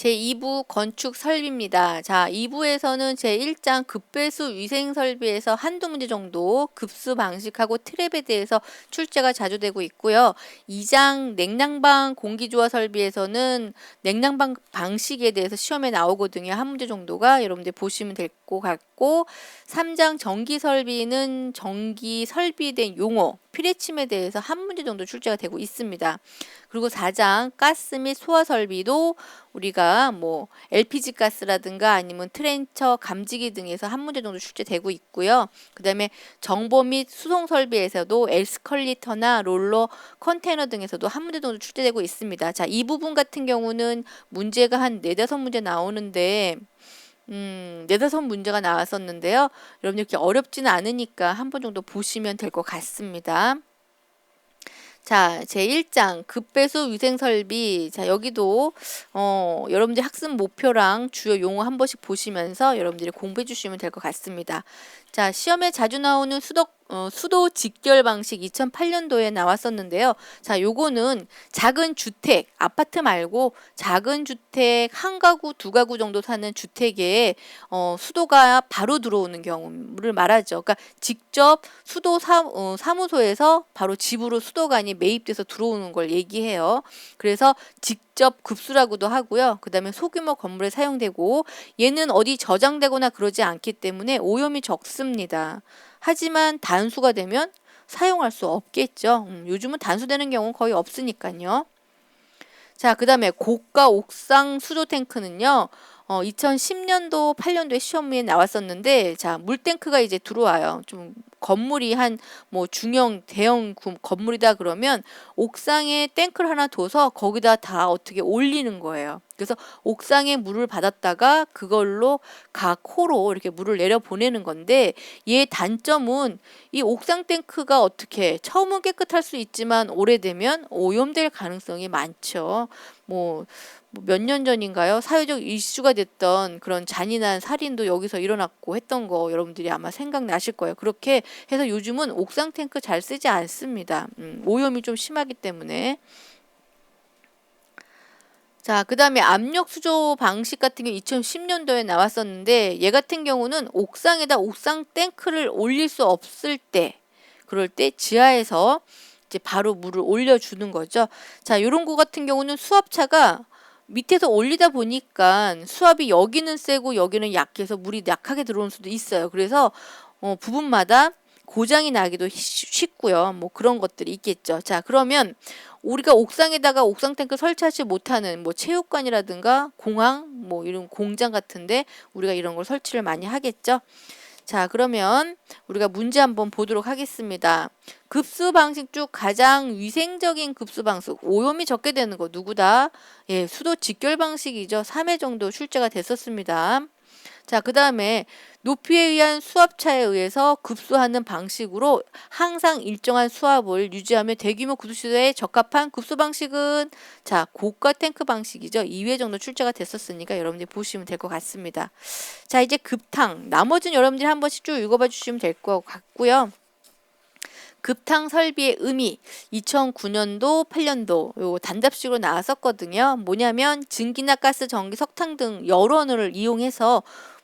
제2부 건축 설비입니다. 자, 2부에서는 제1장 급배수 위생 설비에서 한두 문제 정도 급수 방식하고 트랩에 대해서 출제가 자주 되고 있고요. 2장 냉난방 공기 조화 설비에서는 냉난방 방식에 대해서 시험에 나오거든요. 한 문제 정도가 여러분들 보시면 될 것 같고 3장 전기 설비는 전기 설비된 용어 피레침에 대해서 한 문제 정도 출제가 되고 있습니다. 그리고 4장 가스 및 소화 설비도 우리가 뭐 LPG 가스라든가 아니면 트렌처 감지기 등에서 한 문제 정도 출제되고 있고요. 그다음에 정보 및 수송 설비에서도 에스컬리터나 롤러, 컨테이너 등에서도 한 문제 정도 출제되고 있습니다. 자, 이 부분 같은 경우는 문제가 한 네다섯 문제 나오는데 음, 네다섯 문제가 나왔었는데요. 여러분 이렇게 어렵지는 않으니까 한 번 정도 보시면 될 것 같습니다. 자, 제1장 급배수 위생 설비. 자, 여기도 어, 여러분들 학습 목표랑 주요 용어 한 번씩 보시면서 여러분들이 공부해 주시면 될 것 같습니다. 자, 시험에 자주 나오는 수덕 어, 수도 직결 방식 2008년도에 나왔었는데요. 자, 요거는 작은 주택, 아파트 말고 작은 주택 한 가구, 두 가구 정도 사는 주택에 어, 수도가 바로 들어오는 경우를 말하죠. 그러니까 직접 수도 사, 어, 사무소에서 바로 집으로 수도관이 매입돼서 들어오는 걸 얘기해요. 그래서 직 접 급수라고도 하고요. 그다음에 소규모 건물에 사용되고 얘는 어디 저장되거나 그러지 않기 때문에 오염이 적습니다. 하지만 단수가 되면 사용할 수 없겠죠. 음, 요즘은 단수되는 경우는 거의 없으니까요. 자, 그 다음에 고가 옥상 수조 탱크는요. 어, 2010년도, 8년도에 시험에 나왔었는데, 자, 물탱크가 이제 들어와요. 좀 건물이 한 뭐 중형 대형 건물이다 그러면 옥상에 탱크를 하나 둬서 거기다 다 어떻게 올리는 거예요. 그래서 옥상에 물을 받았다가 그걸로 각 호로 이렇게 물을 내려 보내는 건데 얘 단점은 이 옥상 탱크가 어떻게 처음은 깨끗할 수 있지만 오래되면 오염될 가능성이 많죠. 뭐 몇 년 전인가요? 사회적 이슈가 됐던 그런 잔인한 살인도 여기서 일어났고 했던 거 여러분들이 아마 생각나실 거예요. 그렇게 해서 요즘은 옥상 탱크 잘 쓰지 않습니다. 음, 오염이 좀 심하기 때문에. 자, 그 다음에 압력 수조 방식 같은 경우 2010년도에 나왔었는데 얘 같은 경우는 옥상에다 옥상 탱크를 올릴 수 없을 때 그럴 때 지하에서 이제 바로 물을 올려주는 거죠. 자, 요런 거 같은 경우는 수압차가 밑에서 올리다 보니까 수압이 여기는 세고 여기는 약해서 물이 약하게 들어오는 수도 있어요. 그래서 어, 부분마다 고장이 나기도 쉽고요. 뭐 그런 것들이 있겠죠. 자, 그러면 우리가 옥상에다가 옥상 탱크 설치하지 못하는 뭐 체육관이라든가 공항 뭐 이런 공장 같은데 우리가 이런 걸 설치를 많이 하겠죠. 자, 그러면 우리가 문제 한번 보도록 하겠습니다. 급수 방식 중 가장 위생적인 급수 방식, 오염이 적게 되는 거 누구다? 예, 수도 직결 방식이죠. 3회 정도 출제가 됐었습니다. 자, 그 다음에 높이에 의한 수압차에 의해서 급수하는 방식으로 항상 일정한 수압을 유지하며 대규모 구수시도에 적합한 급수 방식은 자 고가 탱크 방식이죠. 2회 정도 출제가 됐었으니까 여러분들이 보시면 될 것 같습니다. 자 이제 급탕 나머지는 여러분들이 한 번씩 쭉 읽어봐 주시면 될 것 같고요. 급탕 설비의 의미 2009년도 8년도 요 단답식으로 나왔었거든요. 뭐냐면 증기나 가스, 전기, 석탄 등 여러 원을 이용해서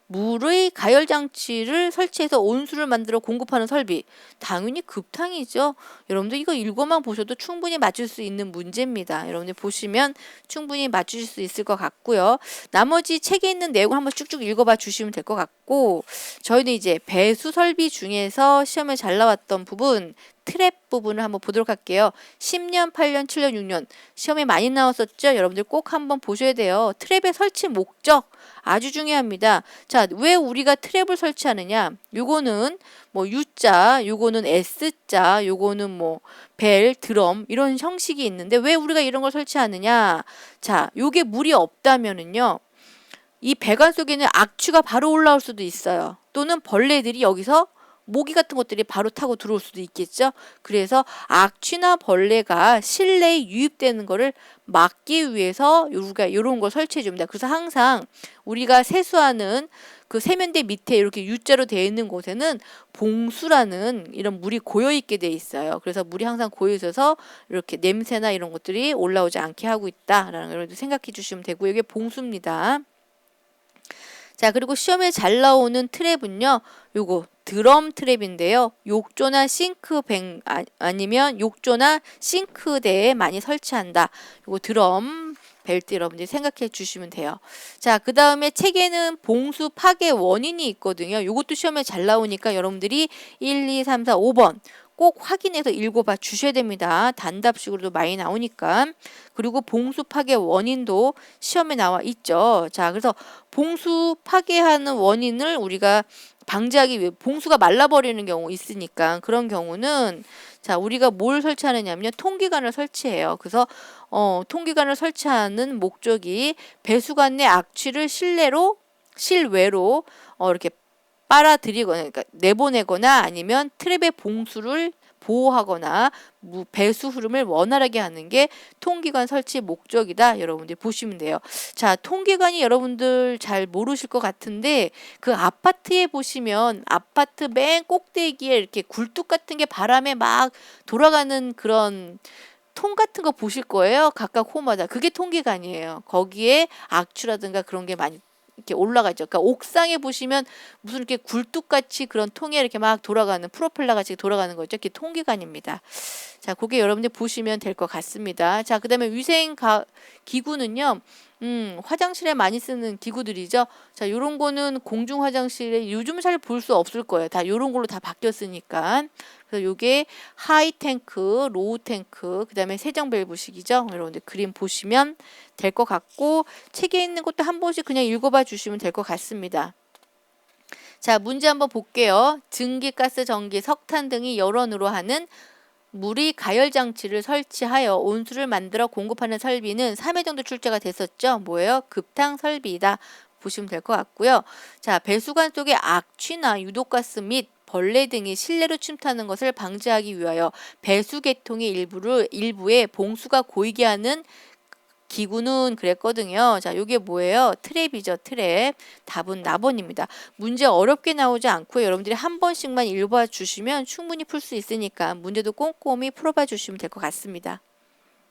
물의 가열 장치를 설치해서 온수를 만들어 공급하는 설비. 당연히 급탕이죠. 여러분들 이거 읽어만 보셔도 충분히 맞출 수 있는 문제입니다. 여러분들 보시면 충분히 맞추실 수 있을 것 같고요. 나머지 책에 있는 내용을 한번 쭉쭉 읽어봐 주시면 될 것 같고 저희는 이제 배수 설비 중에서 시험에 잘 나왔던 부분 트랩 부분을 한번 보도록 할게요. 10년, 8년, 7년, 6년 시험에 많이 나왔었죠? 여러분들 꼭 한번 보셔야 돼요. 트랩의 설치 목적 아주 중요합니다. 자, 왜 우리가 트랩을 설치하느냐? 요거는 뭐 U자, 요거는 S자, 요거는 뭐 벨, 드럼 이런 형식이 있는데 왜 우리가 이런 걸 설치하느냐? 자, 요게 물이 없다면은요. 이 배관 속에는 악취가 바로 올라올 수도 있어요. 또는 벌레들이 여기서 모기 같은 것들이 바로 타고 들어올 수도 있겠죠. 그래서 악취나 벌레가 실내에 유입되는 거를 막기 위해서 우리가 이런 걸 설치해 줍니다. 그래서 항상 우리가 세수하는 그 세면대 밑에 이렇게 U자로 되어 있는 곳에는 봉수라는 이런 물이 고여 있게 돼 있어요. 그래서 물이 항상 고여 있어서 이렇게 냄새나 이런 것들이 올라오지 않게 하고 있다라는 걸 생각해 주시면 되고요. 이게 봉수입니다. 자, 그리고 시험에 잘 나오는 트랩은요. 요거 드럼 트랩인데요. 욕조나 싱크뱅 아, 아니면 욕조나 싱크대에 많이 설치한다. 요거 드럼 벨트 여러분들이 생각해 주시면 돼요. 자, 그 다음에 책에는 봉수 파괴 원인이 있거든요. 요것도 시험에 잘 나오니까 여러분들이 1, 2, 3, 4, 5번 꼭 확인해서 읽어봐 주셔야 됩니다. 단답식으로도 많이 나오니까. 그리고 봉수 파괴 원인도 시험에 나와 있죠. 자, 그래서 봉수 파괴하는 원인을 우리가 방지하기 위해 봉수가 말라버리는 경우 있으니까 그런 경우는 자 우리가 뭘 설치하느냐면요 통기관을 설치해요. 그래서 어, 통기관을 설치하는 목적이 배수관 내 악취를 실내로 실외로 어, 이렇게 빨아들이거나 그러니까 내보내거나 아니면 트랩의 봉수를 보호하거나 배수 흐름을 원활하게 하는 게 통기관 설치 목적이다. 여러분들 보시면 돼요. 자, 통기관이 여러분들 잘 모르실 것 같은데 그 아파트에 보시면 아파트 맨 꼭대기에 이렇게 굴뚝 같은 게 바람에 막 돌아가는 그런 통 같은 거 보실 거예요. 각각 홈마다. 그게 통기관이에요. 거기에 악취라든가 그런 게 많이 이렇게 올라가죠. 그러니까 옥상에 보시면 무슨 이렇게 굴뚝같이 그런 통에 이렇게 막 돌아가는 프로펠러 같이 돌아가는 거죠. 이렇게 통기관입니다. 자, 그게 여러분들 보시면 될 것 같습니다. 자, 그다음에 위생 가, 기구는요. 음, 화장실에 많이 쓰는 기구들이죠. 자, 요런 거는 공중 화장실에 요즘 잘 볼 수 없을 거예요. 다 요런 걸로 다 바뀌었으니까. 그래서 요게 하이 탱크, 로우 탱크, 그다음에 세정 밸브식이죠. 여러분들 그림 보시면 될 것 같고 책에 있는 것도 한 번씩 그냥 읽어 봐 주시면 될 것 같습니다. 자, 문제 한번 볼게요. 증기, 가스, 전기, 석탄 등이 열원으로 하는 물이 가열 장치를 설치하여 온수를 만들어 공급하는 설비는 3회 정도 출제가 됐었죠. 뭐예요? 급탕 설비이다. 보시면 될 것 같고요. 자, 배수관 속에 악취나 유독가스 및 벌레 등이 실내로 침투하는 것을 방지하기 위하여 배수 계통의 일부를 일부에 봉수가 고이게 하는 기구는 그랬거든요. 자, 요게 뭐예요? 트랩이죠, 트랩. 답은 나번입니다. 문제 어렵게 나오지 않고 여러분들이 한 번씩만 읽어봐 주시면 충분히 풀 수 있으니까 문제도 꼼꼼히 풀어봐 주시면 될 것 같습니다.